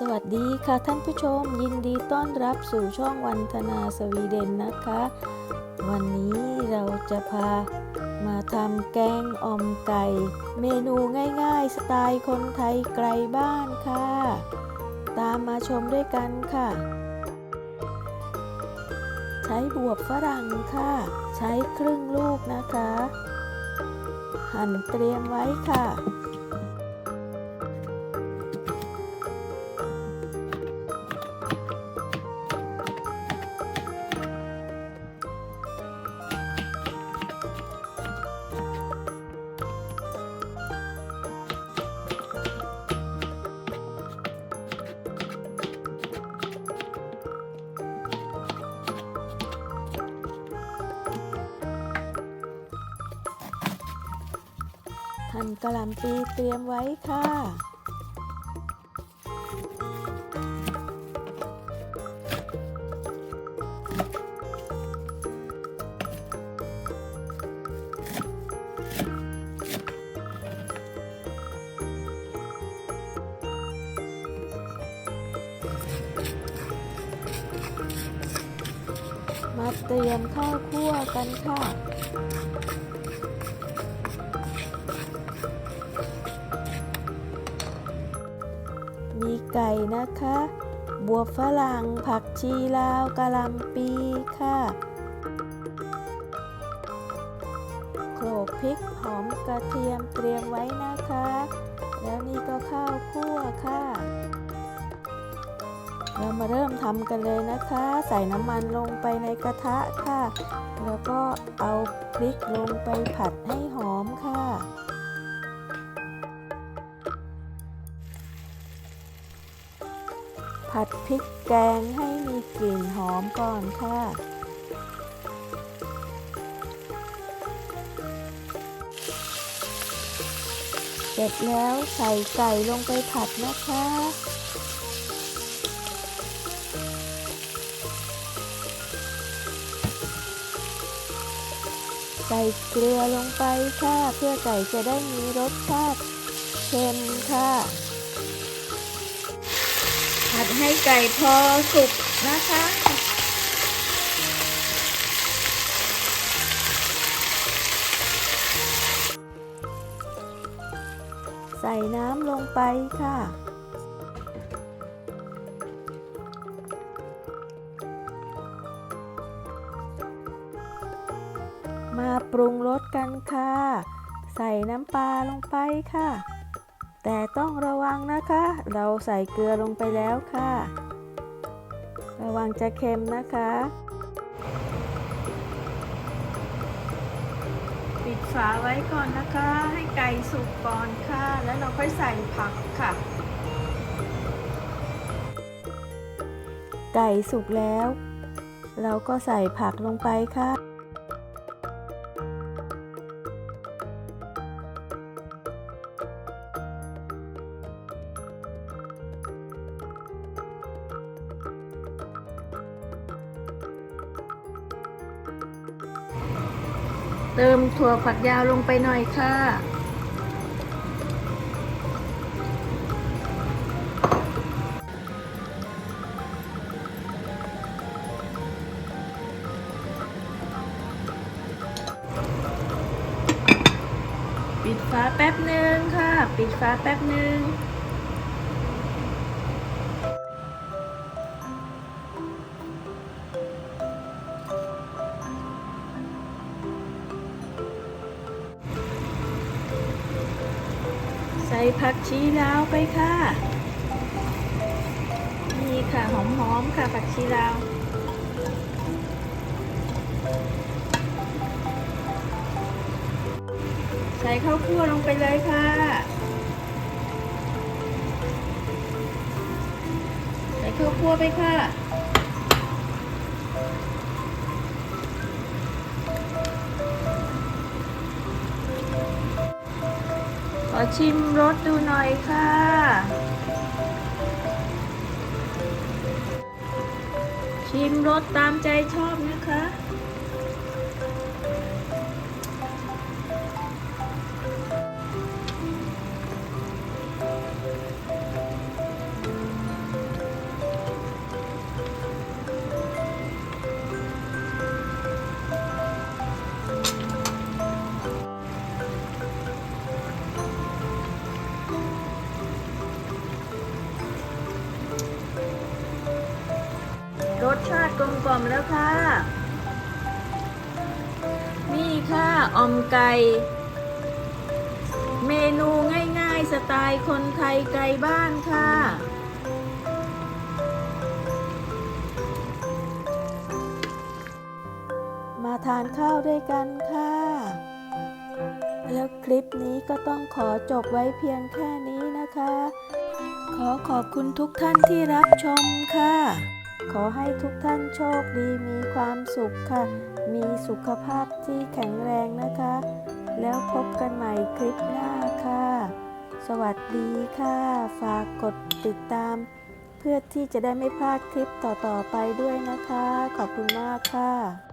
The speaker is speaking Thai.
สวัสดีค่ะท่านผู้ชม ยินดีต้อนรับสู่ช่องวันธนาสวีเดนนะคะ วันนี้เราจะพามาทำแกงอ่อมไก่ เมนูง่าย ๆ สไตล์คนไทยไกลบ้านค่ะ ตามมาชมด้วยกันค่ะ ใช้บวบฝรั่งค่ะ ใช้ครึ่งลูกนะคะ หั่นเตรียมไว้ค่ะ หั่นกะหล่ำปีเตรียมไว้ค่ะ มาเตรียมข้าวคั่วกันค่ะ ไก่นะคะ บวบฝรั่ง ผักชีลาวกะหล่ำปีค่ะ โขลกพริกหอมกระเทียมเตรียมไว้นะคะ แล้วนี่ก็ข้าวคั่วค่ะ เรามาเริ่มทำกันเลยนะคะ ใส่น้ำมันลงไปในกระทะค่ะ แล้วก็เอาพริกลงไปผัดให้หอม ผัดพริกแกงให้มีกลิ่นหอมก่อนค่ะ เสร็จแล้วใส่ไก่ลงไปผัดนะคะใส่เกลือลงไปค่ะ เพื่อไก่จะได้มีรสชาติเค็มค่ะ ให้ไก่พอสุกนะคะ ใส่น้ำลงไปค่ะมาปรุงรสกันค่ะ ใส่น้ำปลาลงไปค่ะ แต่ต้องระวังนะคะ เราใส่เกลือลงไปแล้วค่ะ ระวังจะเค็มนะคะ ปิดฝาไว้ก่อนนะคะ ให้ไก่สุกก่อนค่ะ แล้วเราค่อยใส่ผักค่ะ ไก่สุกแล้ว เราก็ใส่ผักลงไปค่ะ เติมถั่วฝักยาวลงไปหน่อยค่ะ ปิดฝาแป๊บหนึ่งค่ะ ปิดฝาแป๊บหนึ่ง ใส่ผักชีลาวไปค่ะ นี่ค่ะหอมๆค่ะผักชีลาวใส่ข้าวคั่วลงไปเลยค่ะ ใส่ข้าวคั่วไปค่ะ อชิมรสดูหน่อยค่ะ ชิมรสตามใจชอบนะคะ อมแล้วค่ะ นี่ค่ะออมไก่ เมนูง่ายๆ สไตล์คนไทยไกลบ้านค่ะ มาทานข้าวด้วยกันค่ะ แล้วคลิปนี้ก็ต้องขอจบไว้เพียงแค่นี้นะคะ ขอขอบคุณทุกท่านที่รับชมค่ะ ขอให้ทุกท่านโชคดีมีความสุขค่ะ มีสุขภาพที่แข็งแรงนะคะ แล้วพบกันใหม่คลิปหน้าค่ะ สวัสดีค่ะ ฝากกดติดตาม เพื่อที่จะได้ไม่พลาดคลิปต่อๆไปด้วยนะคะ ขอบคุณมากค่ะ